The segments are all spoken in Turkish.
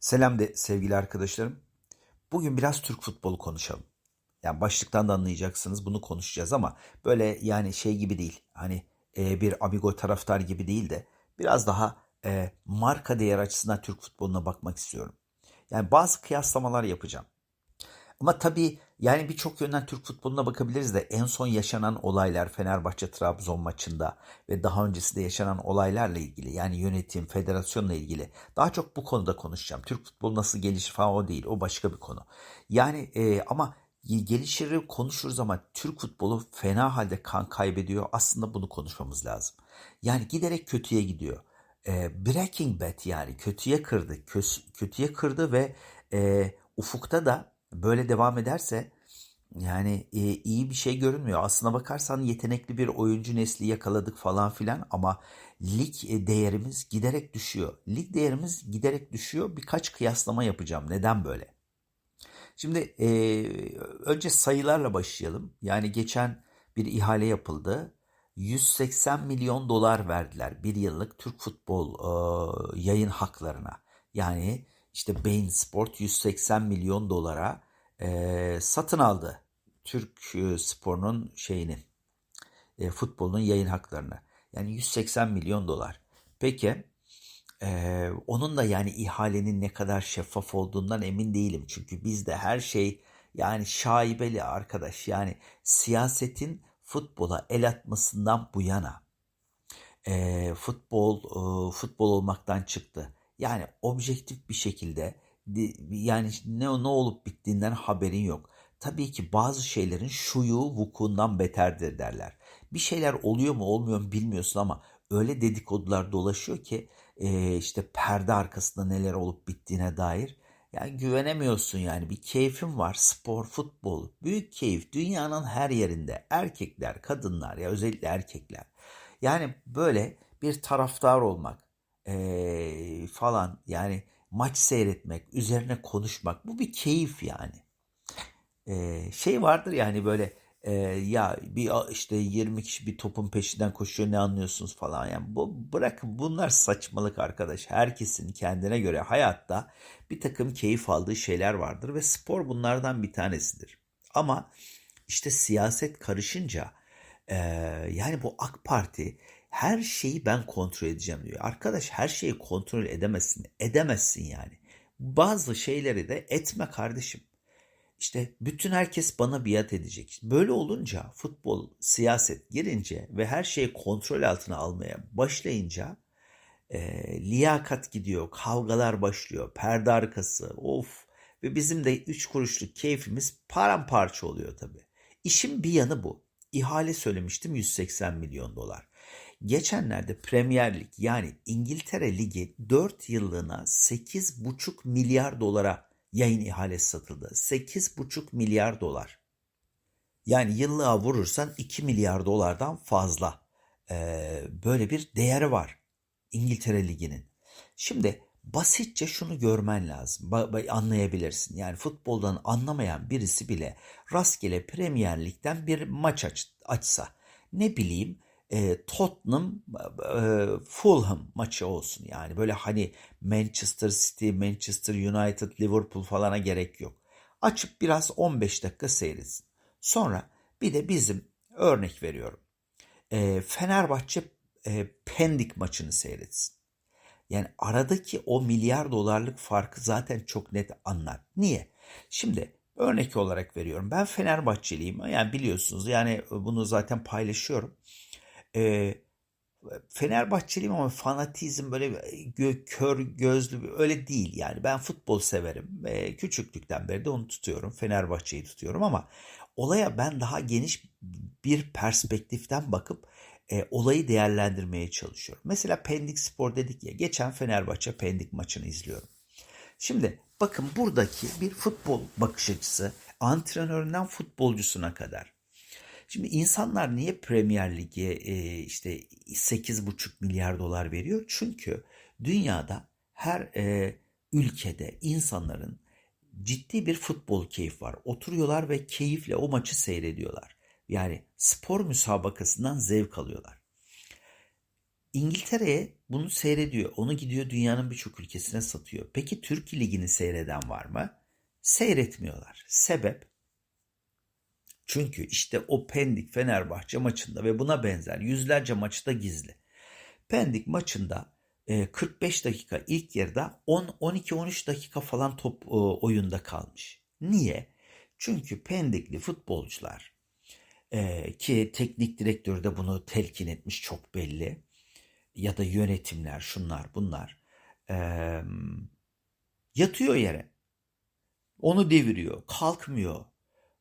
Selam de sevgili arkadaşlarım. Bugün biraz Türk futbolu konuşalım. Yani başlıktan da anlayacaksınız bunu konuşacağız ama böyle yani şey gibi değil. Hani e, bir amigo taraftar gibi değil de biraz daha e, marka değer açısından Türk futboluna bakmak istiyorum. Yani bazı kıyaslamalar yapacağım. Ama tabii yani birçok yönden Türk futboluna bakabiliriz de en son yaşanan olaylar Fenerbahçe-Trabzon maçında ve daha öncesinde yaşanan olaylarla ilgili yani yönetim, federasyonla ilgili daha çok bu konuda konuşacağım. Türk futbolu nasıl gelişir falan o değil o başka bir konu. Yani e, ama gelişir konuşuruz ama Türk futbolu fena halde kan kaybediyor. Aslında bunu konuşmamız lazım. Yani giderek kötüye gidiyor. E, Breaking Bad yani kötüye kırdı. Kö- kötüye kırdı ve e, ufukta da böyle devam ederse yani e, iyi bir şey görünmüyor. Aslına bakarsan yetenekli bir oyuncu nesli yakaladık falan filan ama lig e, değerimiz giderek düşüyor. Lig değerimiz giderek düşüyor. Birkaç kıyaslama yapacağım. Neden böyle? Şimdi e, önce sayılarla başlayalım. Yani geçen bir ihale yapıldı. 180 milyon dolar verdiler bir yıllık Türk futbol e, yayın haklarına. Yani işte Bein Sport 180 milyon dolara e, satın aldı Türk e, sporunun şeyini e, futbolun yayın haklarını. Yani 180 milyon dolar. Peki e, onun da yani ihalenin ne kadar şeffaf olduğundan emin değilim. Çünkü bizde her şey yani şaibeli arkadaş. Yani siyasetin futbola el atmasından bu yana e, futbol e, futbol olmaktan çıktı. Yani objektif bir şekilde yani ne ne olup bittiğinden haberin yok. Tabii ki bazı şeylerin şuyu vukuundan beterdir derler. Bir şeyler oluyor mu olmuyor mu bilmiyorsun ama öyle dedikodular dolaşıyor ki işte perde arkasında neler olup bittiğine dair. Yani güvenemiyorsun yani bir keyfin var spor futbol büyük keyif dünyanın her yerinde erkekler kadınlar ya özellikle erkekler yani böyle bir taraftar olmak e, falan. Yani maç seyretmek üzerine konuşmak. Bu bir keyif yani. E, şey vardır yani böyle e, ya bir işte 20 kişi bir topun peşinden koşuyor ne anlıyorsunuz falan. Yani bu bırakın bunlar saçmalık arkadaş. Herkesin kendine göre hayatta bir takım keyif aldığı şeyler vardır ve spor bunlardan bir tanesidir. Ama işte siyaset karışınca e, yani bu AK Parti her şeyi ben kontrol edeceğim diyor. Arkadaş her şeyi kontrol edemezsin. Edemezsin yani. Bazı şeyleri de etme kardeşim. İşte bütün herkes bana biat edecek. Böyle olunca futbol, siyaset girince ve her şeyi kontrol altına almaya başlayınca e, liyakat gidiyor, kavgalar başlıyor, perde arkası, of. Ve bizim de üç kuruşluk keyfimiz paramparça oluyor tabii. İşin bir yanı bu. İhale söylemiştim 180 milyon dolar. Geçenlerde Premier Lig yani İngiltere Ligi 4 yıllığına 8,5 milyar dolara yayın ihalesi satıldı. 8,5 milyar dolar. Yani yıllığa vurursan 2 milyar dolardan fazla ee, böyle bir değeri var İngiltere Ligi'nin. Şimdi basitçe şunu görmen lazım. Anlayabilirsin. Yani futboldan anlamayan birisi bile rastgele Premier Lig'den bir maç aç, açsa ne bileyim e, Tottenham e, Fulham maçı olsun. Yani böyle hani Manchester City, Manchester United, Liverpool falana gerek yok. Açıp biraz 15 dakika seyretsin. Sonra bir de bizim örnek veriyorum. E, Fenerbahçe e, Pendik maçını seyretsin. Yani aradaki o milyar dolarlık farkı zaten çok net anlar. Niye? Şimdi örnek olarak veriyorum. Ben Fenerbahçeliyim. Yani biliyorsunuz yani bunu zaten paylaşıyorum. E, Fenerbahçeliyim ama fanatizm böyle gö kör gözlü öyle değil yani. Ben futbol severim. E, küçüklükten beri de onu tutuyorum. Fenerbahçe'yi tutuyorum ama olaya ben daha geniş bir perspektiften bakıp e, olayı değerlendirmeye çalışıyorum. Mesela Pendik Spor dedik ya geçen Fenerbahçe Pendik maçını izliyorum. Şimdi bakın buradaki bir futbol bakış açısı antrenöründen futbolcusuna kadar. Şimdi insanlar niye Premier Lig'e e, işte 8,5 milyar dolar veriyor? Çünkü dünyada her e, ülkede insanların ciddi bir futbol keyif var. Oturuyorlar ve keyifle o maçı seyrediyorlar. Yani spor müsabakasından zevk alıyorlar. İngiltere'ye bunu seyrediyor. Onu gidiyor dünyanın birçok ülkesine satıyor. Peki Türk Ligi'ni seyreden var mı? Seyretmiyorlar. Sebep? Çünkü işte o Pendik Fenerbahçe maçında ve buna benzer yüzlerce maçta gizli. Pendik maçında 45 e, dakika ilk yarıda 10 12 13 dakika falan top e, oyunda kalmış. Niye? Çünkü Pendikli futbolcular e, ki teknik direktör de bunu telkin etmiş çok belli ya da yönetimler şunlar bunlar yatıyor yere. Onu deviriyor, kalkmıyor,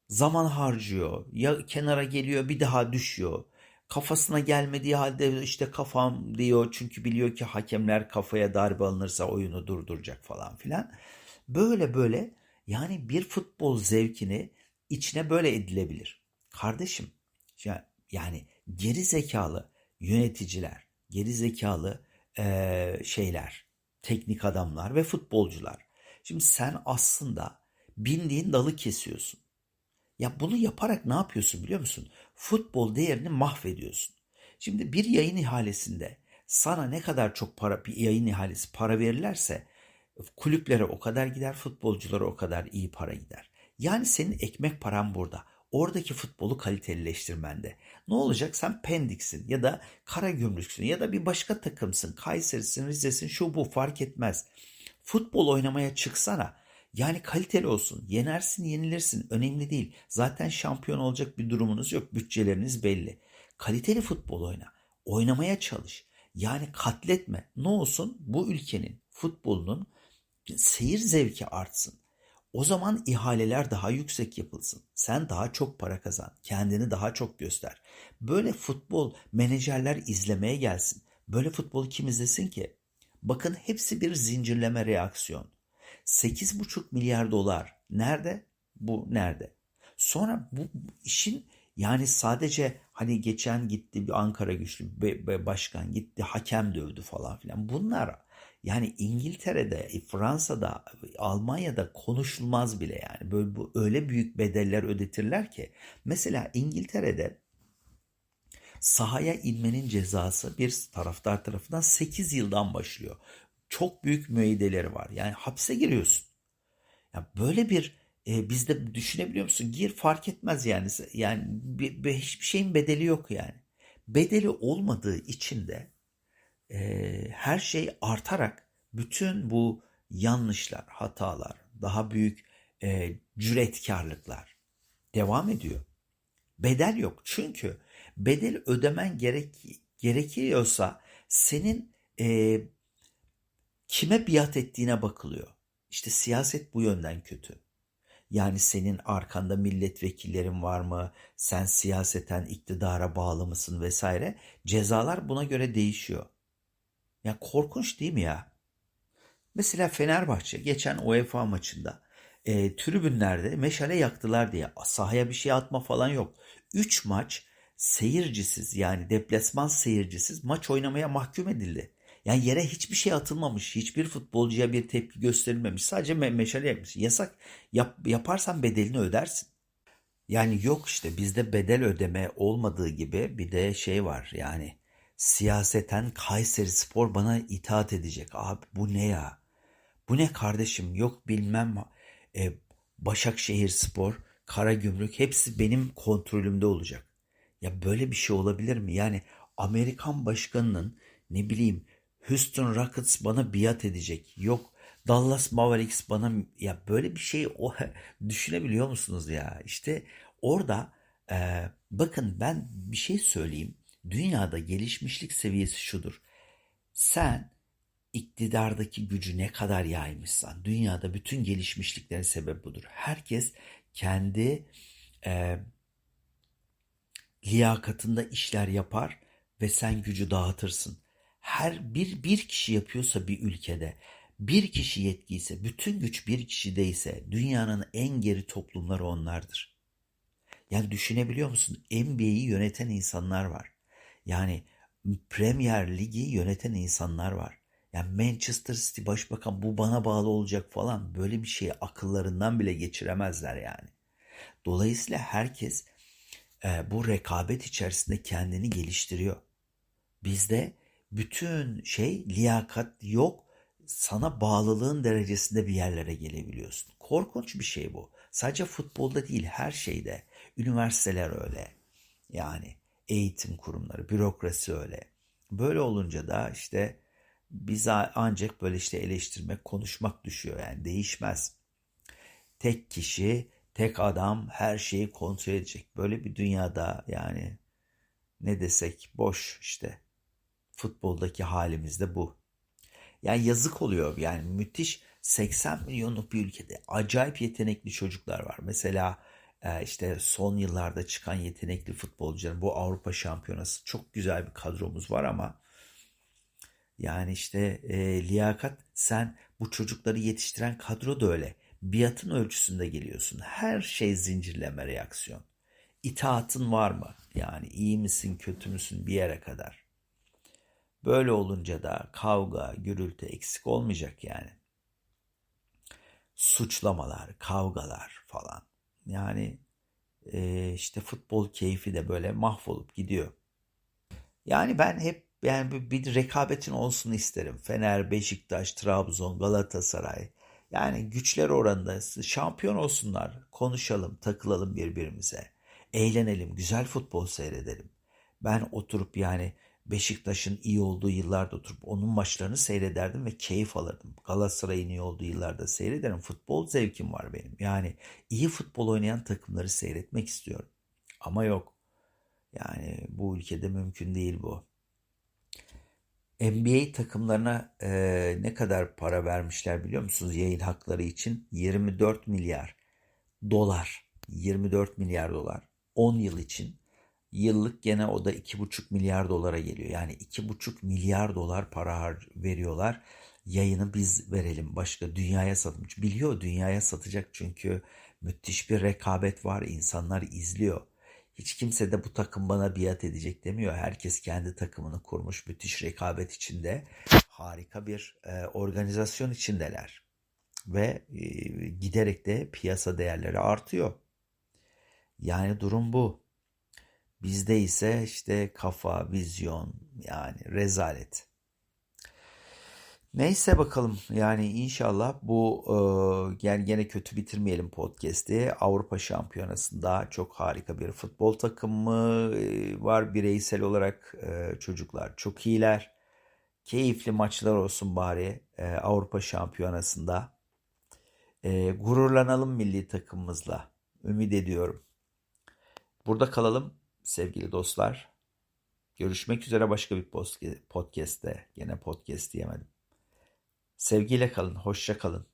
zaman harcıyor, ya kenara geliyor bir daha düşüyor kafasına gelmediği halde işte kafam diyor çünkü biliyor ki hakemler kafaya darbe alınırsa oyunu durduracak falan filan. Böyle böyle yani bir futbol zevkini içine böyle edilebilir. Kardeşim yani geri zekalı yöneticiler, geri zekalı şeyler, teknik adamlar ve futbolcular. Şimdi sen aslında bindiğin dalı kesiyorsun. Ya bunu yaparak ne yapıyorsun biliyor musun? Futbol değerini mahvediyorsun. Şimdi bir yayın ihalesinde sana ne kadar çok para bir yayın ihalesi para verirlerse kulüplere o kadar gider, futbolculara o kadar iyi para gider. Yani senin ekmek paran burada. Oradaki futbolu kalitelileştirmende. Ne olacak? Sen Pendik'sin ya da Karagümrük'sün ya da bir başka takımsın. Kayseri'sin, Rize'sin şu bu fark etmez. Futbol oynamaya çıksana. Yani kaliteli olsun. Yenersin, yenilirsin. Önemli değil. Zaten şampiyon olacak bir durumunuz yok. Bütçeleriniz belli. Kaliteli futbol oyna. Oynamaya çalış. Yani katletme. Ne olsun? Bu ülkenin futbolunun seyir zevki artsın. O zaman ihaleler daha yüksek yapılsın. Sen daha çok para kazan. Kendini daha çok göster. Böyle futbol menajerler izlemeye gelsin. Böyle futbolu kim izlesin ki? Bakın hepsi bir zincirleme reaksiyon. 8,5 milyar dolar nerede? Bu nerede? Sonra bu işin yani sadece hani geçen gitti bir Ankara güçlü be, başkan gitti hakem dövdü falan filan. Bunlar yani İngiltere'de, Fransa'da, Almanya'da konuşulmaz bile yani. Böyle bu öyle büyük bedeller ödetirler ki. Mesela İngiltere'de sahaya inmenin cezası bir taraftar tarafından 8 yıldan başlıyor çok büyük müeyyideleri var. Yani hapse giriyorsun. Ya böyle bir e, bizde düşünebiliyor musun? Gir fark etmez yani. Yani bir, bir, hiçbir şeyin bedeli yok yani. Bedeli olmadığı için de e, her şey artarak bütün bu yanlışlar, hatalar, daha büyük e, cüretkarlıklar devam ediyor. Bedel yok. Çünkü bedel ödemen gerek, gerekiyorsa senin e, kime biat ettiğine bakılıyor. İşte siyaset bu yönden kötü. Yani senin arkanda milletvekillerin var mı? Sen siyaseten iktidara bağlı mısın vesaire. Cezalar buna göre değişiyor. Ya korkunç değil mi ya? Mesela Fenerbahçe geçen UEFA maçında e, tribünlerde meşale yaktılar diye sahaya bir şey atma falan yok. 3 maç seyircisiz yani deplasman seyircisiz maç oynamaya mahkum edildi. Yani yere hiçbir şey atılmamış. Hiçbir futbolcuya bir tepki gösterilmemiş. Sadece me meşale yakmış. Yasak. Yap yaparsan bedelini ödersin. Yani yok işte bizde bedel ödeme olmadığı gibi bir de şey var yani siyaseten Kayseri Spor bana itaat edecek. Abi bu ne ya? Bu ne kardeşim? Yok bilmem e, Başakşehir Spor, Karagümrük hepsi benim kontrolümde olacak. Ya böyle bir şey olabilir mi? Yani Amerikan başkanının ne bileyim Houston Rockets bana biat edecek. Yok Dallas Mavericks bana ya böyle bir şey o düşünebiliyor musunuz ya? İşte orada e, bakın ben bir şey söyleyeyim. Dünyada gelişmişlik seviyesi şudur. Sen iktidardaki gücü ne kadar yaymışsan dünyada bütün gelişmişliklerin sebebi budur. Herkes kendi e, liyakatında işler yapar ve sen gücü dağıtırsın her bir bir kişi yapıyorsa bir ülkede bir kişi yetkiyse bütün güç bir kişideyse dünyanın en geri toplumları onlardır. Yani düşünebiliyor musun? NBA'yi yöneten insanlar var. Yani Premier Ligi yöneten insanlar var. Yani Manchester City başbakan bu bana bağlı olacak falan böyle bir şeyi akıllarından bile geçiremezler yani. Dolayısıyla herkes e, bu rekabet içerisinde kendini geliştiriyor. Bizde bütün şey liyakat yok. Sana bağlılığın derecesinde bir yerlere gelebiliyorsun. Korkunç bir şey bu. Sadece futbolda değil her şeyde. Üniversiteler öyle. Yani eğitim kurumları, bürokrasi öyle. Böyle olunca da işte bize ancak böyle işte eleştirmek, konuşmak düşüyor yani değişmez. Tek kişi, tek adam her şeyi kontrol edecek. Böyle bir dünyada yani ne desek boş işte. Futboldaki halimiz de bu. Yani yazık oluyor. Yani müthiş 80 milyonluk bir ülkede acayip yetenekli çocuklar var. Mesela e, işte son yıllarda çıkan yetenekli futbolcuların bu Avrupa Şampiyonası çok güzel bir kadromuz var ama yani işte e, liyakat sen bu çocukları yetiştiren kadro da öyle. Biatın ölçüsünde geliyorsun. Her şey zincirleme reaksiyon. İtaatın var mı? Yani iyi misin, kötü müsün bir yere kadar. Böyle olunca da kavga, gürültü eksik olmayacak yani. Suçlamalar, kavgalar falan. Yani e, işte futbol keyfi de böyle mahvolup gidiyor. Yani ben hep yani bir rekabetin olsun isterim. Fener, Beşiktaş, Trabzon, Galatasaray. Yani güçler oranında şampiyon olsunlar. Konuşalım, takılalım birbirimize. Eğlenelim, güzel futbol seyredelim. Ben oturup yani Beşiktaş'ın iyi olduğu yıllarda oturup onun maçlarını seyrederdim ve keyif alırdım. Galatasaray'ın iyi olduğu yıllarda seyrederim. Futbol zevkim var benim. Yani iyi futbol oynayan takımları seyretmek istiyorum. Ama yok. Yani bu ülkede mümkün değil bu. NBA takımlarına e, ne kadar para vermişler biliyor musunuz yayın hakları için? 24 milyar dolar. 24 milyar dolar. 10 yıl için. Yıllık gene o da 2,5 milyar dolara geliyor. Yani 2,5 milyar dolar para veriyorlar. Yayını biz verelim. Başka dünyaya satmış. Biliyor dünyaya satacak çünkü müthiş bir rekabet var. İnsanlar izliyor. Hiç kimse de bu takım bana biat edecek demiyor. Herkes kendi takımını kurmuş. Müthiş rekabet içinde. Harika bir e, organizasyon içindeler. Ve e, giderek de piyasa değerleri artıyor. Yani durum bu. Bizde ise işte kafa, vizyon yani rezalet. Neyse bakalım yani inşallah bu e, gene kötü bitirmeyelim podcast'i. Avrupa Şampiyonası'nda çok harika bir futbol takımı e, var bireysel olarak e, çocuklar çok iyiler. Keyifli maçlar olsun bari e, Avrupa Şampiyonası'nda. Gururlanalım milli takımımızla. Ümit ediyorum. Burada kalalım sevgili dostlar. Görüşmek üzere başka bir podcast'te. Yine podcast diyemedim. Sevgiyle kalın, hoşça kalın.